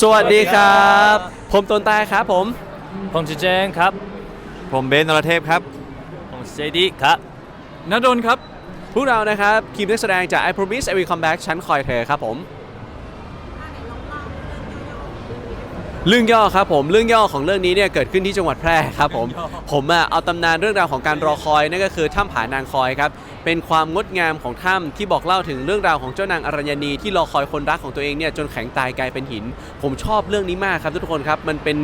สวัสดีครับ ผมต้นตายครับผม ผมชื่อเจนครับ ผมเบนนรเทพครับ ผมเจดีครับนดลครับ พวกเรานะครับทีมนักแสดงจาก I Promise I Will Come Back ชั้นคอยเธอครับผม เรื่องย่อครับผมเรื่องย่อของเรื่องนี้เนี่ยเกิดขึ้นที่จังหวัดแพร่ครับผมผมอะเอาตำนานเรื่องราวของการรอคอยนั่นก็คือถ้ำผานางคอยครับเป็นความงดงามของถ้ำที่บอกเล่าถึงเรื่องราวของเจ้านางอรัญญนีที่รอคอยคนรักของตัวเองเนี่ยจนแข็งตายกลายเป็นหิน ผมชอบเรื่องนี้มากครับทุกคนครับมันเป็น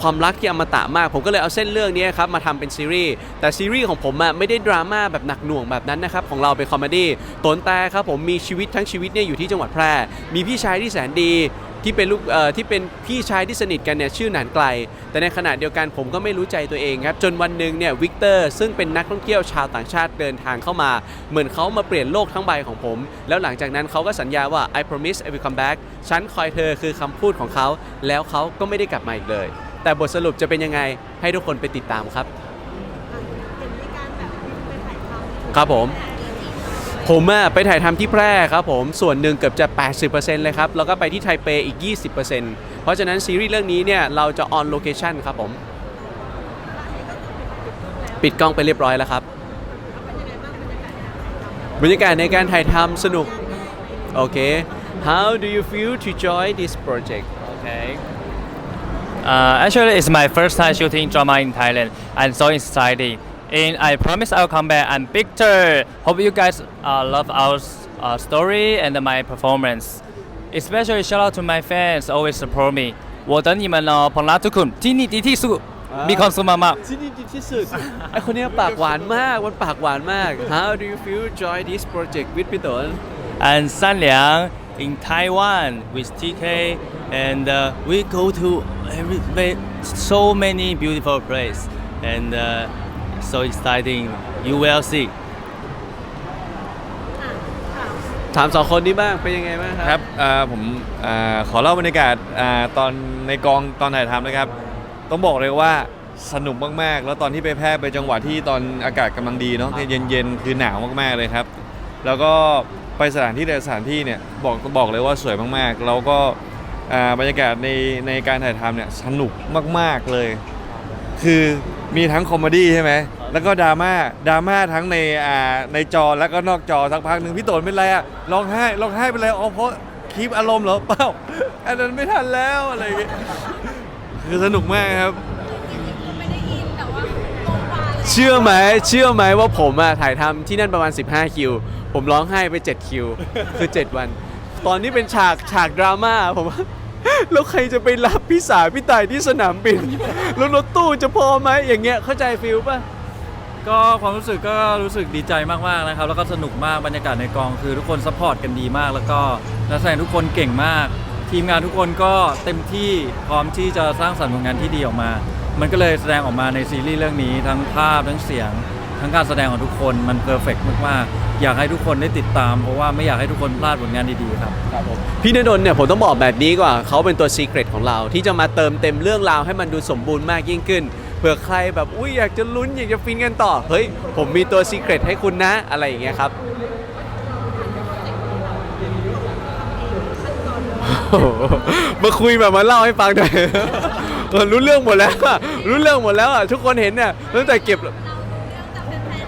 ความรักที่อมตะมาก ผมก็เลยเอาเส้นเรื่องนี้ครับมาทำเป็นซีรีส์แต่ซีรีส์ของผมอะไม่ได้ดราม่าแบบหนักหน่วงแบบนั้นนะครับของเราเป็นคอมเมดี้ตนแต่ครับผมมีชีวิตทั้งชีวิตเนี่ยอยู่ที่จังหวัดแพร่มีพี่ชายที่แสนดี ที่เป็นลูกเอ่อที่เป็นพี่ชายที่สนิทกันเนี่ยชื่อหนานไกล แต่ในขณะเดียวกันผมก็ไม่รู้ใจตัวเองครับจนวันหนึ่งเนี่ยวิกเตอร์ซึ่งเป็นนักท่องเที่ยวชาวต่างชาติเดินทางเข้ามา เหมือนเขามาเปลี่ยนโลกทั้งใบของผม แล้วหลังจากนั้นเขาก็สัญญาว่า I promise I will come back ฉันคอยเธอคือคำพูดของเขา แล้วเขาก็ไม่ได้กลับมาอีกเลย แต่บทสรุปจะเป็นยังไงให้ทุกคนไปติดตามครับ ครับผม ผมอะไปถ่ายทำที่แพร่ครับผม ส่วนหนึ่งเกือบจะ 80%เลยครับ แล้วก็ไปที่ไทเปอีก 20%เพราะฉะนั้นซีรีส์เรื่องนี้เนี่ย เราจะออนโลเคชั่นครับผม ปิดกล้องไปเรียบร้อยแล้วครับ บรรยากาศในการถ่ายทำสนุก โอเค How do you feel to join this project Okay. Uh, actually, it's my first time shooting drama in Thailand and so exciting. And I promise I'll come back and picture. Hope you guys uh, love our uh, story and my performance. Especially shout out to my fans always support me. 我等你们哦，ผมรักทุกคนที่นี่ดีที่สุดมีความสุขมาก ที่นี่ดีที่สุด ไอคนเนี้ยปากหวานมาก มันปากหวานมาก How do you feel join this project with พี่ตน ๆ and 善良 in Taiwan with TK and uh, we go to every ve- so many beautiful place and uh, so exciting you will see ถามสองคนนี้บ้างเป็นยังไงบ้างคครัรับบอ่าผมอาขอเล่าบรรยากาศอ่าตอนในกองตอนถ่ายทำนะครับ ต้องบอกเลยว่าสนุกมากๆ แล้วตอนที่ไปแพร่ไปจังหวะที่ตอนอากาศกำลังดีเนาะเย็นๆ คือหนาวมากๆเลยครับ แล้วก็ไปสถานที่แต่ละสถานที่เนี่ยบอกบอกเลยว่าสวยมากๆ แล้วก็อ่าบรรยากาศในในการถ่ายทำเนี่ยสนุกมากๆเลย คือ มีทั้งคอมเมดี้ใช่ไหม แล้วก็ดราม่า ดราม่าทั้งในอ่าในจอแล้วก็นอกจอสักพักหนึ่งพี่โตนเป็นไรอะร้องไห้ร้องไห้เป็นไรอ๋อเพราะคลิปอารมณ์เหรอเปล่า อันนั้นไม่ทันแล้วอะไรอย่างเงี้ยคือสนุกมากครับเชื่อไหมเชื่อไหมว่าผมอะถ่ายทำที่นั่นประมาณ 15 คิว ผมร้องไห้ไป 7 คิว คือ 7 วัน ตอนนี้เป็นฉากฉากดราม่าผมว่า แล้วใครจะไปรับพี่สาวพี่ตายที่สนามบิน แล้วรถตู้จะพอไหมอย่างเงี้ยเข้าใจฟิลป่ะ ก็ความรู้สึกก็รู้สึกดีใจมากๆนะครับ แล้วก็สนุกมากบรรยากาศในกองคือทุกคนซัพพอร์ตกันดีมาก แล้วก็นักแสดงทุกคนเก่งมาก ทีมงานทุกคนก็เต็มที่พร้อมที่จะสร้างสรรค์ผลงานที่ดีออกมา มันก็เลยแสดงออกมาในซีรีส์เรื่องนี้ทั้งภาพทั้งเสียง ทั้งการแสดงของทุกคนมันเพอร์เฟกมากๆอยากให้ทุกคนได้ติดตาม เพราะว่าไม่อยากให้ทุกคนพลาดผลงานดีๆครับพี่ณดลเนี่ยผมต้องบอกแบบนี้กว่าเขาเป็นตัวซีเครตของเรา ที่จะมาเติมเต็มเรื่องราวให้มันดูสมบูรณ์มากยิ่งขึ้นเผื่อใครแบบอุ้ยอยากจะลุ้นอยากจะฟินกันต่อเฮ้ยผมมีตัวซีเครตให้คุณนะอะไรอย่างเงี้ยครับโอ้โหมาคุยแบบมาเล่าให้ฟังหน่อย เออรู้เรื่องหมดแล้วอะรู้เรื่องหมดแล้วอะทุกคนเห็นเนี่ยตั้งแต่เก็บ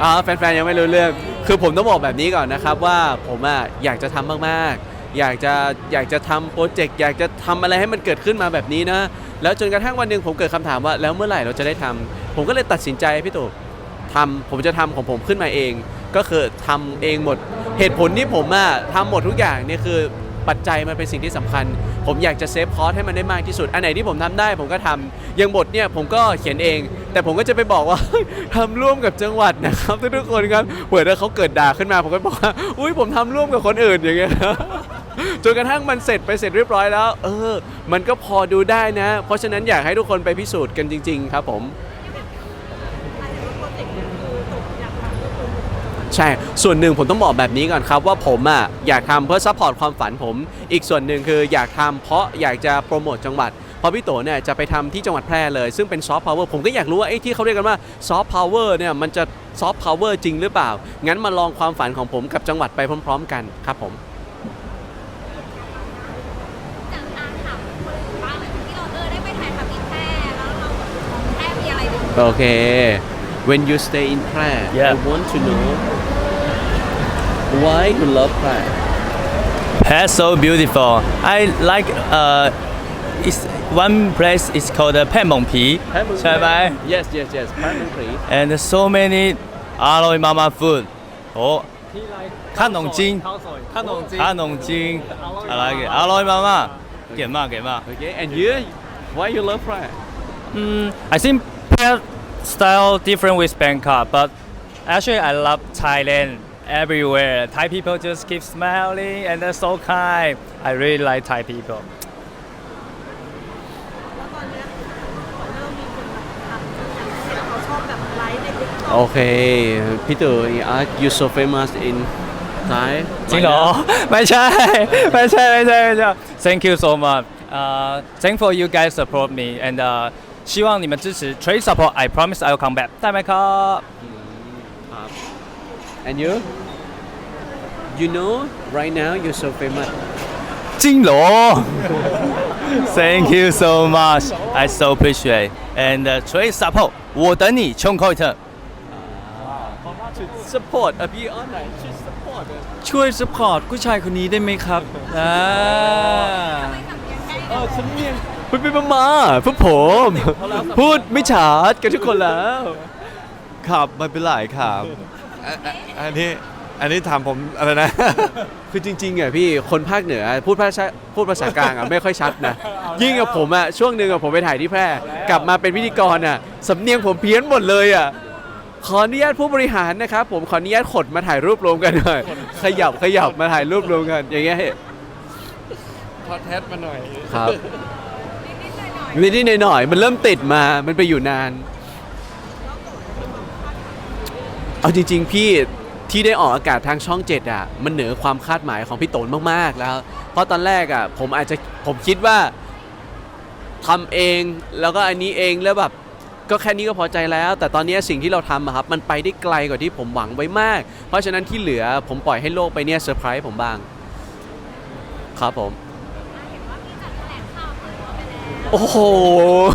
อ่าแฟนๆยังไม่รู้เรื่อง คือผมต้องบอกแบบนี้ก่อนนะครับว่าผมอะอยากจะทำมากๆ อยากจะอยากจะทำโปรเจกต์อยากจะทำอะไรให้มันเกิดขึ้นมาแบบนี้นะ แล้วจนกระทั่งวันหนึ่งผมเกิดคำถามว่าแล้วเมื่อไหร่เราจะได้ทำผมก็เลยตัดสินใจพี่ตู่ทำผมจะทำของผมขึ้นมาเอง ก็คือทำเองหมด เหตุผลที่ผมอะทำหมดทุกอย่างเนี่ยคือปัจจัยมันเป็นสิ่งที่สำคัญ ผมอยากจะเซฟคอสให้มันได้มากที่สุด อันไหนที่ผมทำได้ผมก็ทำอย่างบทเนี่ยผมก็เขียนเอง แต่ผมก็จะไปบอกว่าทำร่วมกับจังหวัดนะครับทุกๆคนครับเผื่อถ้าเขาเกิดด่าขึ้นมาผมก็บอกว่าอุ้ยผมทำร่วมกับคนอื่นอย่างเงี้ยจนกระทั่งมันเสร็จไปเสร็จเรียบร้อยแล้ว เออ มันก็พอดูได้นะ เพราะฉะนั้นอยากให้ทุกคนไปพิสูจน์กันจริง ๆ ครับผม ใช่ ส่วนหนึ่งผมต้องบอกแบบนี้ก่อนครับว่าผมอะอยากทำเพื่อซัพพอร์ตความฝันผม อีกส่วนหนึ่งคืออยากทำเพราะอยากจะโปรโมทจังหวัดพอพี่โตเนี่ยจะไปทำที่จังหวัดแพร่เลย ซึ่งเป็นซอฟต์พาวเวอร์ผมก็อยากรู้ว่าไอ้ที่เขาเรียกกันว่าซอฟต์พาวเวอร์เนี่ยมันจะซอฟต์พาวเวอร์จริงหรือเปล่า งั้นมาลองความฝันของผมกับจังหวัดไปพร้อม ๆ กันครับผมโอเค when you stay in Pra yeah. you want to know why you love Prague. That's so beautiful. I like uh, it's one place is called uh, แพะหมงผีใช่ไหม Yes, yes, yes. Prague please. and so many อร่อยมากๆ food โอ้ขนมจีนขนมจีนขนมจีนอะไรกันอร่อยมากๆเก่งมากเก่งมาก Okay. And you, why you love Prague? Mm, I think pet style different with Bangkok, but actually I love Thailand everywhere. Thai people just keep smiling and they're so kind. I really like Thai people. แล้วตอนเนี้ยเริ่มมีคนแบบทำเสียงเขาชอบแบบไลฟ์ในติ๊กต็อก Okay. Peter, are you so famous in Thai? จริงเหรอ ไม่ใช่ ไม่ใช่ ไม่ใช่ ไม่ใช่ Thank you so much. Uh, thankful you guys support me and uh, 希望你们支持 Trade support. I promise I will come back. ได้ไหมครับ And you? You know, right now you're so famous. จริงเหรอ Thank you so much. I so appreciate. And uh, trade support. 我等你冲口一特。 Support อ่ะพี่ออนไหนช่วย support อ่ะ ช่วยสปอร์ตผู้ชายคนนี้ได้ไหมครับอ่า เออฉันเมียงพูดไปมามาพวกผม พูดไม่ฉาดกันทุกคนแล้ว ครับไม่เป็นไรครับ อะอะอันนี้อันนี้ถามผมอะไรนะ คือจริงๆอะพี่คนภาคเหนือพูดภาษาพูดภาษากลางอะไม่ค่อยชัดนะ ยิ่งกับผมอะช่วงหนึ่งอะผมไปถ่ายที่แพร่ กลับมาเป็นพิธีกรอะสำเนียงผมเพี้ยนหมดเลยอะขออนุญาตผู้บริหารนะครับผมขออนุญาตขดมาถ่ายรูปรวมกันหน่อยขยับขยับมาถ่ายรูปรวมกัน อย่างเงี้ยพอแทสมาหน่อย ครับนิดๆหน่อยๆมันเริ่มติดมามันไปอยู่นาน เอาจริง ๆ พี่ที่ได้ออกอากาศทางช่องเจ็ดอะมันเหนือความคาดหมายของพี่โตนมากๆแล้ว เพราะตอนแรกอะผมอาจจะผมคิดว่าทำเองแล้วก็อันนี้เองแล้วแบบก็แค่นี้ก็พอใจแล้ว แต่ตอนนี้สิ่งที่เราทำอะครับมันไปได้ไกลกว่าที่ผมหวังไว้มาก เพราะฉะนั้นที่เหลือผมปล่อยให้โลกไปเนี่ยเซอร์ไพรส์ผมบ้าง ครับผม โอ้โห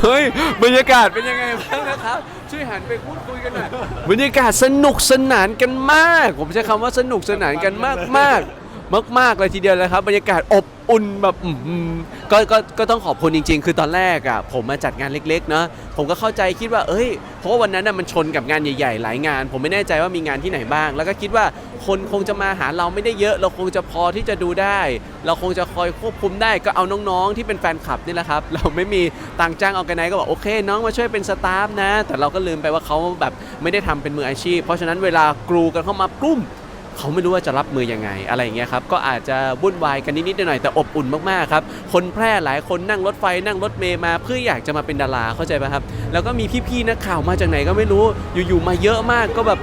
เฮ้ยบรรยากาศเป็นยังไงบ้างนะครับ ช่วยหันไปพูดคุยกันหน่อยบรรยากาศสนุกสนานกันมาก ผมใช้คำว่าสนุกสนานกันมากมาก มากๆเลยทีเดียวเลยครับบรรยากาศอบอุ่นแบบก็ก็ก็ต้องขอบคุณจริง ๆ คือตอนแรกอะผมมาจัดงานเล็กๆเนาะผมก็เข้าใจคิดว่า เอ้ย เพราะว่าวันนั้นน่ะมันชนกับงานใหญ่ ๆ หลายงาน ผมไม่แน่ใจว่ามีงานที่ไหนบ้าง แล้วก็คิดว่าคนคงจะมาหาเราไม่ได้เยอะ เราคงจะพอที่จะดูได้ เราคงจะคอยควบคุมได้ก็เอาน้องๆ ที่เป็นแฟนคลับนี่แหละครับ เราไม่มีตังจ้างออแกไนก็บอกโอเค น้องมาช่วยเป็นสตาฟนะ แต่เราก็ลืมไปว่าเขาแบบไม่ได้ทำเป็นมืออาชีพ เพราะฉะนั้นเวลากรูกันเข้ามากลุ่ม เขาไม่รู้ว่าจะรับมือยังไงอะไรอย่างเงี้ยครับก็อาจจะวุ่นวายกันนิดๆหน่อยๆแต่อบอุ่นมากๆครับคนแพร่หลายคนนั่งรถไฟนั่งรถเมย์มา เพื่ออยากจะมาเป็นดาราเข้าใจป่ะครับ แล้วก็มีพี่ๆนักข่าวมาจากไหนก็ไม่รู้อยู่ๆมาเยอะมากก็แบบ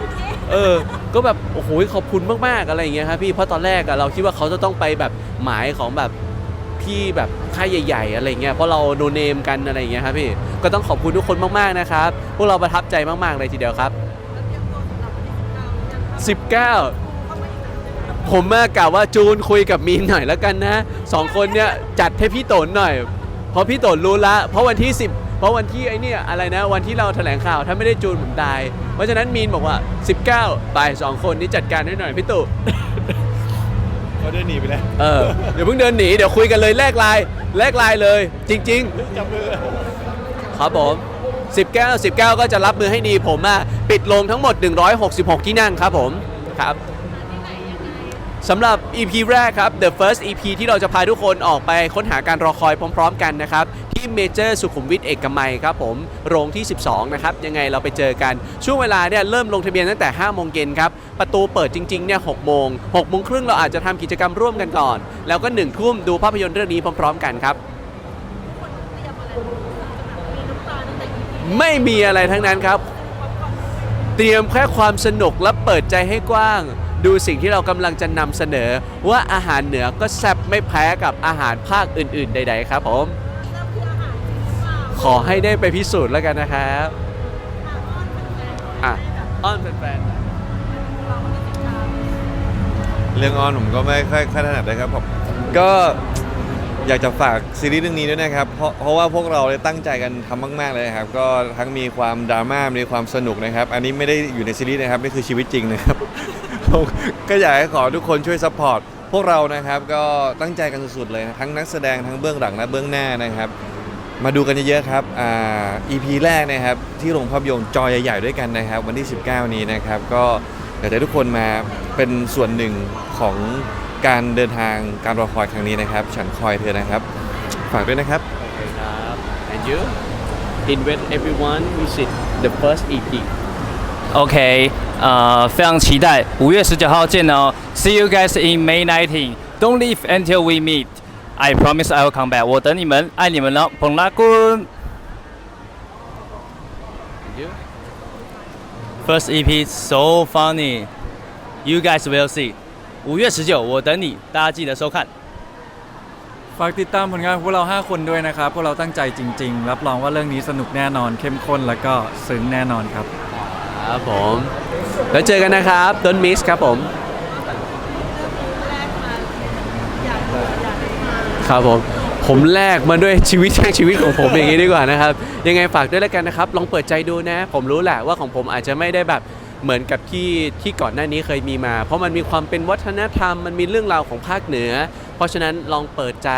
เออ ก็แบบโอ้โหขอบคุณมากๆอะไรอย่างเงี้ยครับพี่เพราะตอนแรกอะเราคิดว่าเขาจะต้องไปแบบหมายของแบบพี่แบบค่ายใหญ่ๆอะไรเงี้ยเพราะเราโนเนมกันอะไรอย่างเงี้ยครับพี่ก็ต้องขอบคุณทุกคนมากๆนะครับพวกเราประทับใจมากๆเลยทีเดียวครับ 19 ผมมากล่าวว่าจูนคุยกับมีนหน่อยแล้วกันนะสองคนเนี่ยจัดให้พี่โตนหน่อย เพราะพี่โตนรู้ละ เพราะวันที่ 10 เพราะวันที่ไอ้เนี่ยอะไรนะ วันที่เราแถลงข่าวถ้าไม่ได้จูนผมตาย เพราะฉะนั้นมีนบอกว่า 19 ไปสองคนนี้จัดการให้หน่อยพี่ตู่ เขาได้หนีไปแล้วเออเดี๋ยวเพิ่งเดินหนีเดี๋ยวคุยกันเลยแลกไลน์แลกไลน์เลย จริงๆครับผม19 19 ก็จะรับมือให้ดีผมอะปิดลงทั้งหมด 166 ที่นั่งครับผมครับ สำหรับ EP แรกครับ The First EP ที่เราจะพาทุกคนออกไปค้นหาการรอคอยพร้อม ๆ กันนะครับที่เมเจอร์สุขุมวิทเอกมัยครับผม โรงที่ 12 นะครับ ยังไงเราไปเจอกัน ช่วงเวลาเนี่ยเริ่มลงทะเบียนตั้งแต่ 5 โมงเย็นครับ ประตูเปิดจริง ๆ เนี่ย 6 โมง 6 โมงครึ่งเราอาจจะทำกิจกรรมร่วมกันก่อน แล้วก็ 1 ทุ่มดูภาพยนตร์เรื่องนี้พร้อม ๆ กันครับ ไม่มีอะไรทั้งนั้นครับ เตรียมแค่ความสนุกและเปิดใจให้กว้าง ดูสิ่งที่เรากำลังจะนำเสนอ ว่าอาหารเหนือก็แซ่บไม่แพ้กับอาหารภาคอื่น ๆ ใด ๆ ครับผม ขอให้ได้ไปพิสูจน์แล้วกันนะครับอะอ้อนแฟนเรื่องออนผมก็ไม่ค่อยค่อยถนัดเลยครับผมก็อยากจะฝากซีรีส์เรื่องนี้ด้วยนะครับ เพราะเพราะว่าพวกเราเลยตั้งใจกันทำมาก ๆ เลยครับ ก็ทั้งมีความดราม่ามีความสนุกนะครับ อันนี้ไม่ได้อยู่ในซีรีส์นะครับ นี่คือชีวิตจริงนะครับ มก็อยากให้ขอทุกคนช่วยซัพพอร์ตพวกเรานะครับก็ตั้งใจกันสุดๆเลยนะทั้งนักแสดงทั้งเบื้องหลังและเบื้องหน้านะครับ มาดูกันเยอะๆครับอ่า EP แรกนะครับ ที่โรงภาพยนตร์จอใหญ่ๆด้วยกันนะครับ วันที่ 19 นี้นะครับ ก็อยากให้ทุกคนมาเป็นส่วนหนึ่งของการเดินทางการรอคอยครั้งนี้นะครับ ฉันคอยเธอนะครับ ฝากด้วยนะครับ Okay ครับ and you invite everyone visit the first EP OK，呃，非常期待五月十九号见哦。See you guys in May 19. Don't leave until we meet. I promise I will come back. 我等你们，爱你们了，捧拉棍。 and you First EP so funny. You guys will see. 五月十九，我等你，大家记得收看。 ฝากติดตามผลงานของพวกเรา 5 คนด้วยนะครับ พวกเราตั้งใจจริง ๆ รับรองว่าเรื่องนี้สนุกแน่นอน เข้มข้นแล้วก็ซึ้งแน่นอนครับ ครับผม แล้วเจอกันนะครับ Don't miss ครับผม ครับผม ผมแลกมาด้วยชีวิตแห่งชีวิตของผมอย่างนี้ดีกว่านะครับ ยังไงฝากด้วยแล้วกันนะครับ ลองเปิดใจดูนะ ผมรู้แหละว่าของผมอาจจะไม่ได้แบบเหมือนกับที่ที่ก่อนหน้านี้เคยมีมา เพราะมันมีความเป็นวัฒนธรรม มันมีเรื่องราวของภาคเหนือ เพราะฉะนั้นลองเปิดใจ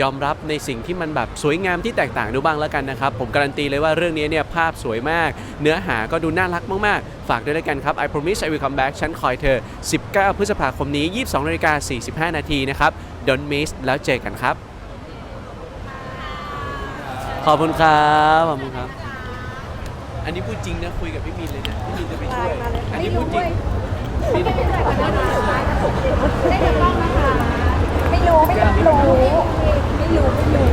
ยอมรับในสิ่งที่มันแบบสวยงามที่แตกต่างดูบ้างแล้วกันนะครับ ผมการันตีเลยว่าเรื่องนี้เนี่ยภาพสวยมาก เนื้อหาก็ดูน่ารักมาก ๆ ฝากด้วยแล้วกันครับ I promise I will come back ฉันคอยเธอ 19 พฤษภาคมนี้ 22นาฬิกา45 นาทีนะครับ Don't miss แล้วเจอกันครับ ขอบคุณครับขอบคุณครับ อันนี้พูดจริงนะคุยกับพี่มินเลยนะพี่มินจะไปช่วย อันนี้พูดจริง ไม่รู้ไม่ต้อง รู้ไม่รู้ไม่รู้ไม่รู้